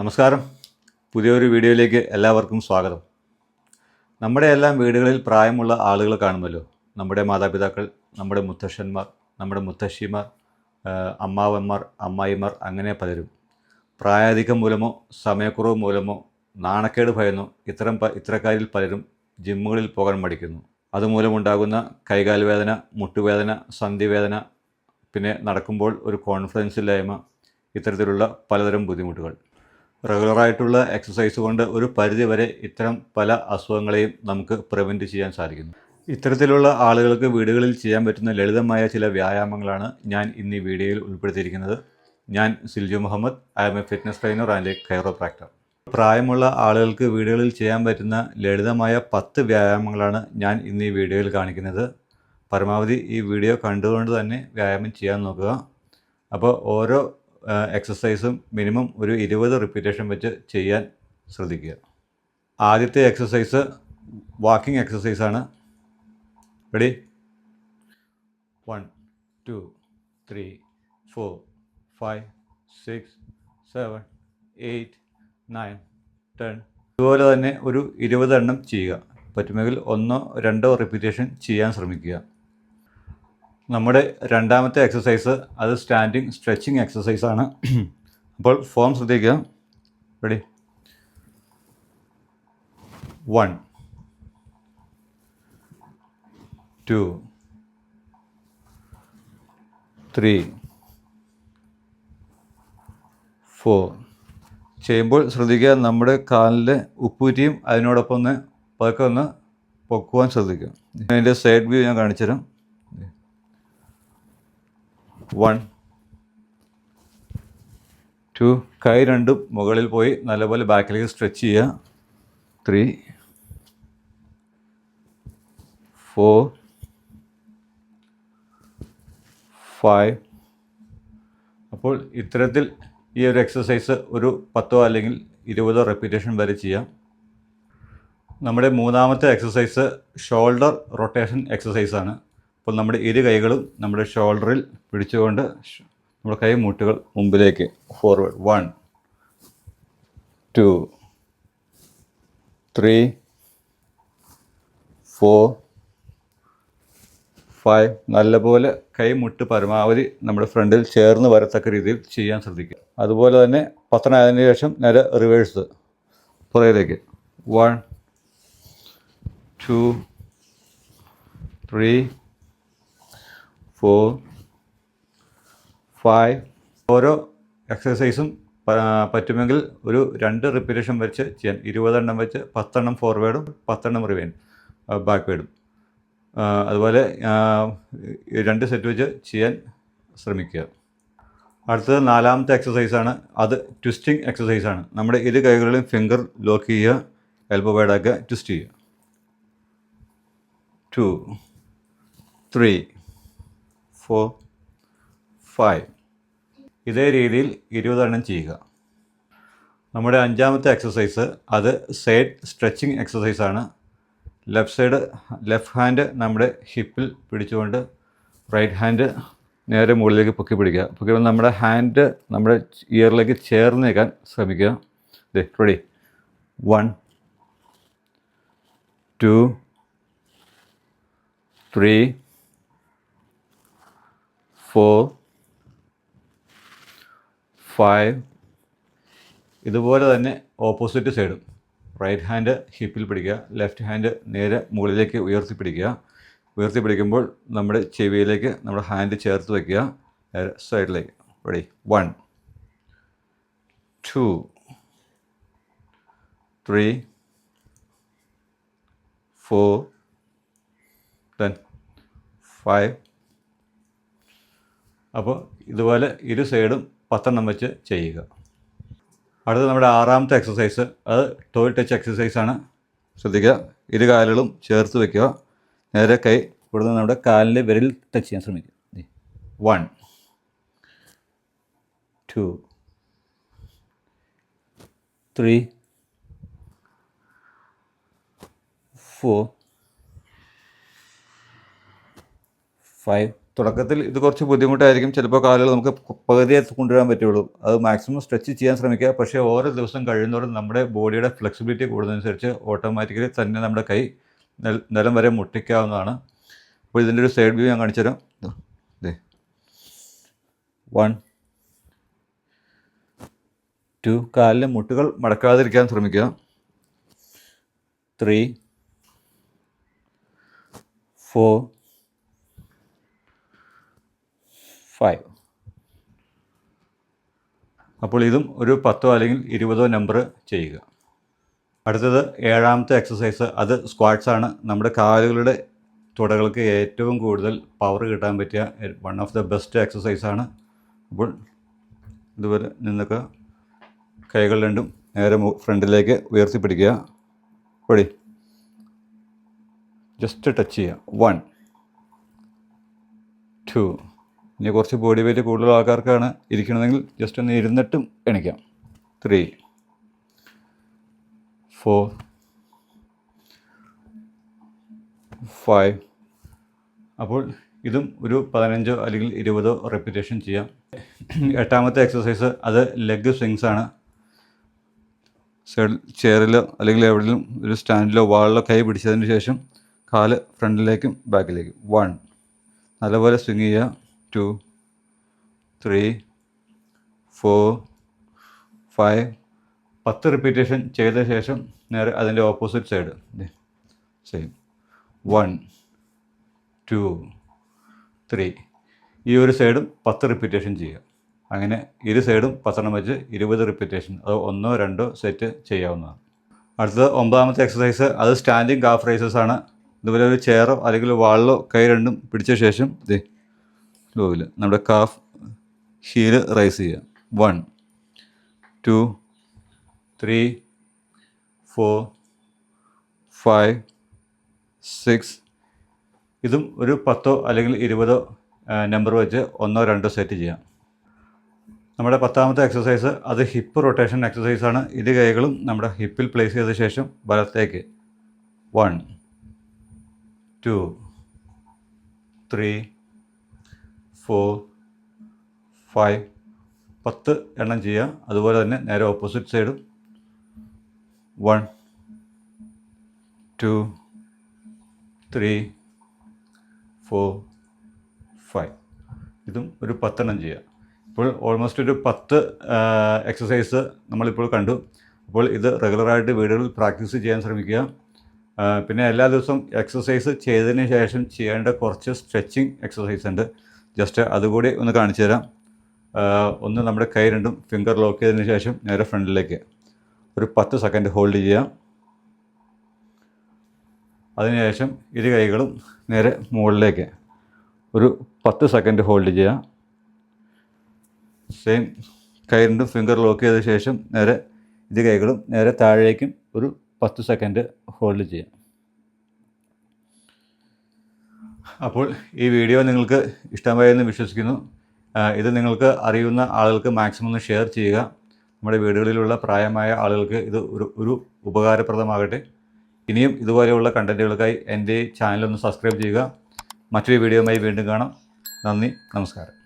നമസ്കാരം. പുതിയൊരു വീഡിയോയിലേക്ക് എല്ലാവർക്കും സ്വാഗതം. നമ്മുടെ എല്ലാം വീടുകളിൽ പ്രായമുള്ള ആളുകൾ കാണുമല്ലോ. നമ്മുടെ മാതാപിതാക്കൾ നമ്മുടെ മുത്തശ്ശന്മാർ നമ്മുടെ മുത്തശ്ശിമാർ അമ്മാവന്മാർ അമ്മായിമാർ അങ്ങനെ പലരും. പ്രായാധികം മൂലമോ സമയക്കുറവ് മൂലമോ നാണക്കേട് ഭയന്നോ ഇത്തരം ഇത്തരക്കാരിൽ പലരും ജിമ്മുകളിൽ പോകാൻ മടിക്കുന്നു. അതുമൂലമുണ്ടാകുന്ന കൈകാൽ വേദന മുട്ടുവേദന സന്ധിവേദന പിന്നെ നടക്കുമ്പോൾ ഒരു കോൺഫിഡൻസ് ഇല്ലായ്മ ഇത്തരത്തിലുള്ള പലതരം ബുദ്ധിമുട്ടുകൾ. റെഗുലറായിട്ടുള്ള എക്സസൈസ് കൊണ്ട് ഒരു പരിധിവരെ ഇത്തരം പല അസുഖങ്ങളെയും നമുക്ക് പ്രിവെന്റ് ചെയ്യാൻ സാധിക്കുന്നു. ഇത്തരത്തിലുള്ള ആളുകൾക്ക് വീടുകളിൽ ചെയ്യാൻ പറ്റുന്ന ലളിതമായ ചില വ്യായാമങ്ങളാണ് ഞാൻ ഇന്ന് ഈ വീഡിയോയിൽ ഉൾപ്പെടുത്തിയിരിക്കുന്നത്. ഞാൻ Silju Muhammad I M A fitness trainer and a chiropractor പ്രായമുള്ള ആളുകൾക്ക് വീടുകളിൽ ചെയ്യാൻ പറ്റുന്ന ലളിതമായ പത്ത് വ്യായാമങ്ങളാണ് ഞാൻ ഇന്ന് ഈ വീഡിയോയിൽ കാണിക്കുന്നത്. പരമാവധി ഈ വീഡിയോ കണ്ടുകൊണ്ട് തന്നെ വ്യായാമം ചെയ്യാൻ നോക്കുക. അപ്പോൾ ഓരോ എക്സസൈസും മിനിമം ഒരു ഇരുപത് റിപ്പീറ്റേഷൻ വെച്ച് ചെയ്യാൻ ശ്രദ്ധിക്കുക. ആദ്യത്തെ exercise walking എക്സസൈസാണ് ready one two three four five six seven eight nine ten ഇതുപോലെ തന്നെ ഒരു ഇരുപതെണ്ണം ചെയ്യുക. പറ്റുമെങ്കിൽ ഒന്നോ രണ്ടോ റിപ്പീറ്റേഷൻ ചെയ്യാൻ ശ്രമിക്കുക. നമ്മുടെ രണ്ടാമത്തെ എക്സസൈസ് അത് സ്റ്റാൻഡിങ് സ്ട്രെച്ചിങ് എക്സസൈസ് ആണ്. അപ്പോൾ ഫോം ശ്രദ്ധിക്കുക. Ready one two three four ചെയ്യുമ്പോൾ ശ്രദ്ധിക്കുക നമ്മുടെ കാലിലെ ഉപ്പൂറ്റിയും അതിനോടൊപ്പം ഒന്ന് പതുക്കെ ഒന്ന് പൊക്കുവാൻ ശ്രദ്ധിക്കുക. അതിന്റെ സൈഡ് വ്യൂ ഞാൻ കാണിച്ചു തരാം വൺ ടു കൈ രണ്ടും മുകളിൽ പോയി നല്ലപോലെ ബാക്കിലേക്ക് സ്ട്രെച്ച് ചെയ്യുക. ത്രീ ഫോർ ഫൈവ് അപ്പോൾ ഇത്തരത്തിൽ ഈ ഒരു എക്സസൈസ് ഒരു പത്തോ അല്ലെങ്കിൽ ഇരുപതോ റെപ്പിറ്റേഷൻ വരെ ചെയ്യാം. നമ്മുടെ മൂന്നാമത്തെ എക്സസൈസ് ഷോൾഡർ റൊട്ടേഷൻ എക്സസൈസാണ് അപ്പോൾ നമ്മുടെ ഇരു കൈകളും നമ്മുടെ ഷോൾഡറിൽ പിടിച്ചുകൊണ്ട് നമ്മുടെ കൈ മുട്ടുകൾ മുമ്പിലേക്ക് forward one two three four five നല്ലപോലെ കൈമുട്ട് പരമാവധി നമ്മുടെ ഫ്രണ്ടിൽ ചേർന്ന് വരത്തക്ക രീതിയിൽ ചെയ്യാൻ ശ്രദ്ധിക്കുക. അതുപോലെ തന്നെ പത്തനായതിനു ശേഷം നേരെ reverse പുറയിലേക്ക് one two three four five ഓരോ എക്സസൈസും പറ്റുമെങ്കിൽ ഒരു രണ്ട് റിപ്പീറ്റേഷൻ വെച്ച് ചെയ്യാൻ. ഇരുപതെണ്ണം വെച്ച് പത്തെണ്ണം ഫോർവേഡും പത്തെണ്ണം റിവേൻ ബാക്ക്വേഡും അതുപോലെ രണ്ട് സെറ്റ് വെച്ച് ചെയ്യാൻ ശ്രമിക്കുക. അടുത്തത് നാലാമത്തെ എക്സസൈസാണ് അത് ട്വിസ്റ്റിംഗ് എക്സസൈസാണ് നമ്മുടെ ഇരു കൈകളിലും ഫിംഗർ ലോക്ക് ചെയ്യുക എൽബോ വൈഡാക്കുക ട്വിസ്റ്റ് ചെയ്യുക. ടു ത്രീ ഫോർ ഫൈവ് ഇതേ രീതിയിൽ ഇരുപതെണ്ണം ചെയ്യുക. നമ്മുടെ അഞ്ചാമത്തെ എക്സസൈസ് അത് സൈഡ് സ്ട്രെച്ചിങ് എക്സസൈസാണ് ലെഫ്റ്റ് സൈഡ് ലെഫ്റ്റ് ഹാൻഡ് നമ്മുടെ ഹിപ്പിൽ പിടിച്ചുകൊണ്ട് റൈറ്റ് ഹാൻഡ് നേരെ മുകളിലേക്ക് പൊക്കി പിടിക്കുക. പൊക്കി നമ്മുടെ ഹാൻഡ് നമ്മുടെ ഇയറിലേക്ക് ചേർന്ന് നിൽക്കാൻ ശ്രമിക്കുക. ദേ ready one two three four five ഇതുപോലെ തന്നെ ഓപ്പോസിറ്റ് സൈഡും റൈറ്റ് ഹാൻഡ് ഹിപ്പിൽ പിടിക്കുക ലെഫ്റ്റ് ഹാൻഡ് നേരെ മുകളിലേക്ക് ഉയർത്തി പിടിക്കുക. ഉയർത്തി പിടിക്കുമ്പോൾ നമ്മുടെ ചെവിയിലേക്ക് നമ്മുടെ ഹാൻഡ് ചേർത്ത് വയ്ക്കുക നേരെ സൈഡിലേക്ക് ready one two three four ten five അപ്പോൾ ഇതുപോലെ ഇരു സൈഡും പത്തെണ്ണം വെച്ച് ചെയ്യുക. അടുത്ത നമ്മുടെ ആറാമത്തെ എക്സസൈസ് അത് ടോയ് ടച്ച് എക്സസൈസാണ് ശ്രദ്ധിക്കുക. ഇരു കാലുകളും ചേർത്ത് വയ്ക്കുക നേരെ കൈ ഇവിടുന്ന് നമ്മുടെ കാലിന്റെ വിരൽ ടച്ച് ചെയ്യാൻ ശ്രമിക്കുക. One two three four five തുടക്കത്തിൽ ഇത് കുറച്ച് ബുദ്ധിമുട്ടായിരിക്കും. ചിലപ്പോൾ കാലുകൾ നമുക്ക് പകുതിയെ കൊണ്ടുവരാൻ പറ്റുള്ളൂ. അത് മാക്സിമം സ്ട്രെച്ച് ചെയ്യാൻ ശ്രമിക്കുക. പക്ഷേ ഓരോ ദിവസം കഴിയുന്നതോറും നമ്മുടെ ബോഡിയുടെ ഫ്ലെക്സിബിലിറ്റി കൂടുന്നതനുസരിച്ച് ഓട്ടോമാറ്റിക്കലി തന്നെ നമ്മുടെ കൈ നിലം വരെ മുട്ടിക്കാവുന്നതാണ്. അപ്പോൾ ഇതിന്റെ ഒരു സൈഡ് വ്യൂ ഞാൻ കാണിച്ചു തരാം. വൺ ടു കാലിലെ മുട്ടുകൾ മടക്കാതിരിക്കാൻ ശ്രമിക്കുക. ത്രീ ഫോർ ഫൈവ് അപ്പോൾ ഇതും ഒരു പത്തോ അല്ലെങ്കിൽ ഇരുപതോ നമ്പർ ചെയ്യുക. അടുത്തത് ഏഴാമത്തെ എക്സസൈസ് അത് സ്ക്വാട്സ് ആണ്. നമ്മുടെ കാലുകളുടെ തുടകൾക്ക് ഏറ്റവും കൂടുതൽ പവർ കിട്ടാൻ പറ്റിയ one of the best exercise ആണ്. അപ്പോൾ ഇതുപോലെ നിന്നൊക്കെ കൈകൾ രണ്ടും നേരെ ഫ്രണ്ടിലേക്ക് ഉയർത്തിപ്പിടിക്കുക. പൊടി. ജസ്റ്റ് ടച്ച് ചെയ്യുക. വൺ ടു ഇനി കുറച്ച് ബോഡി വെയിറ്റ് കൂടുതൽ ആൾക്കാർക്കാണ് ഇരിക്കണമെങ്കിൽ ജസ്റ്റ് ഒന്ന് ഇരുന്നിട്ടും എണിക്കാം. ത്രീ ഫോർ ഫൈവ് അപ്പോൾ ഇതും ഒരു പതിനഞ്ചോ അല്ലെങ്കിൽ ഇരുപതോ റെപ്പിറ്റേഷൻ ചെയ്യാം. എട്ടാമത്തെ എക്സസൈസ് അത് ലെഗ് സ്വിങ്സ് ആണ്. സൈഡ് ചെയറിലോ അല്ലെങ്കിൽ എവിടെയും ഒരു സ്റ്റാൻഡിലോ വാളിലോ കൈ പിടിച്ചതിന് ശേഷം കാൽ ഫ്രണ്ടിലേക്കും ബാക്കിലേക്കും വൺ നല്ലപോലെ സ്വിങ് ചെയ്യുക. Two three four five. പത്ത് റിപ്പീറ്റേഷൻ ചെയ്ത ശേഷം നേരെ അതിന്റെ opposite side same one two three ഈ ഒരു സൈഡും പത്ത് റിപ്പീറ്റേഷൻ ചെയ്യുക അങ്ങനെ ഇരു സൈഡും പത്തെണ്ണം വെച്ച് ഇരുപത് റിപ്പീറ്റേഷൻ അത് ഒന്നോ രണ്ടോ സെറ്റ് ചെയ്യാവുന്നതാണ്. അടുത്തത് ഒമ്പതാമത്തെ എക്സസൈസ് അത് സ്റ്റാൻഡിങ് കാഫ് റൈസസ് ആണ്. ഇതുപോലെ ഒരു ചെയറോ അല്ലെങ്കിൽ വാളിലോ കൈ രണ്ടും പിടിച്ച ശേഷം ദേ ലോവിൽ നമ്മുടെ കാഫ് ഹീൽ റൈസ് ചെയ്യുക one two three four five six. ഇതും ഒരു പത്തോ അല്ലെങ്കിൽ ഇരുപതോ നമ്പർ വെച്ച് ഒന്നോ രണ്ടോ സെറ്റ് ചെയ്യാം. നമ്മുടെ പത്താമത്തെ എക്സസൈസ് അത് ഹിപ്പ് റൊട്ടേഷൻ എക്സസൈസ് ആണ്. ഇരു കൈകളും നമ്മുടെ ഹിപ്പിൽ പ്ലേസ് ചെയ്ത ശേഷം വലത്തേക്ക്. One two three four five പത്ത് എണ്ണം ചെയ്യുക. അതുപോലെ തന്നെ നേരെ ഓപ്പോസിറ്റ് സൈഡും one two three four five ഇതും ഒരു പത്തെണ്ണം ചെയ്യുക. ഇപ്പോൾ ഓൾമോസ്റ്റ് ഒരു പത്ത് എക്സസൈസ് നമ്മളിപ്പോൾ കണ്ടു. അപ്പോൾ ഇത് റെഗുലറായിട്ട് വീടുകളിൽ പ്രാക്ടീസ് ചെയ്യാൻ ശ്രമിക്കുക. പിന്നെ എല്ലാ ദിവസവും എക്സസൈസ് ചെയ്തതിന് ശേഷം ചെയ്യേണ്ട കുറച്ച് സ്ട്രെച്ചിങ് എക്സസൈസ് ഉണ്ട്. ജസ്റ്റ് അതുകൂടി ഒന്ന് കാണിച്ചു തരാം. ഒന്ന് നമ്മുടെ കൈ രണ്ടും ഫിംഗർ ലോക്ക് ചെയ്തതിന് ശേഷം നേരെ ഫ്രണ്ടിലേക്ക് ഒരു പത്ത് സെക്കൻഡ് ഹോൾഡ് ചെയ്യാം. അതിനുശേഷം ഇരു കൈകളും നേരെ മുകളിലേക്ക് ഒരു പത്ത് സെക്കൻഡ് ഹോൾഡ് ചെയ്യാം. സെയിം കൈ രണ്ടും ഫിംഗർ ലോക്ക് ചെയ്ത ശേഷം നേരെ ഇരു കൈകളും നേരെ താഴേക്കും ഒരു പത്ത് സെക്കൻഡ് ഹോൾഡ് ചെയ്യാം. അപ്പോൾ ഈ വീഡിയോ നിങ്ങൾക്ക് ഇഷ്ടമായെന്ന് വിശ്വസിക്കുന്നു. ഇത് നിങ്ങൾക്ക് അറിയുന്ന ആളുകൾക്ക് മാക്സിമം ഒന്ന് ഷെയർ ചെയ്യുക. നമ്മുടെ വീടുകളിലുള്ള പ്രായമായ ആളുകൾക്ക് ഇത് ഒരു ഒരു ഉപകാരപ്രദമാകട്ടെ. ഇനിയും ഇതുപോലെയുള്ള കണ്ടന്റുകൾക്കായി എന്റെ ചാനലൊന്ന് സബ്സ്ക്രൈബ് ചെയ്യുക. മറ്റൊരു വീഡിയോയുമായി വീണ്ടും കാണാം. നന്ദി നമസ്കാരം.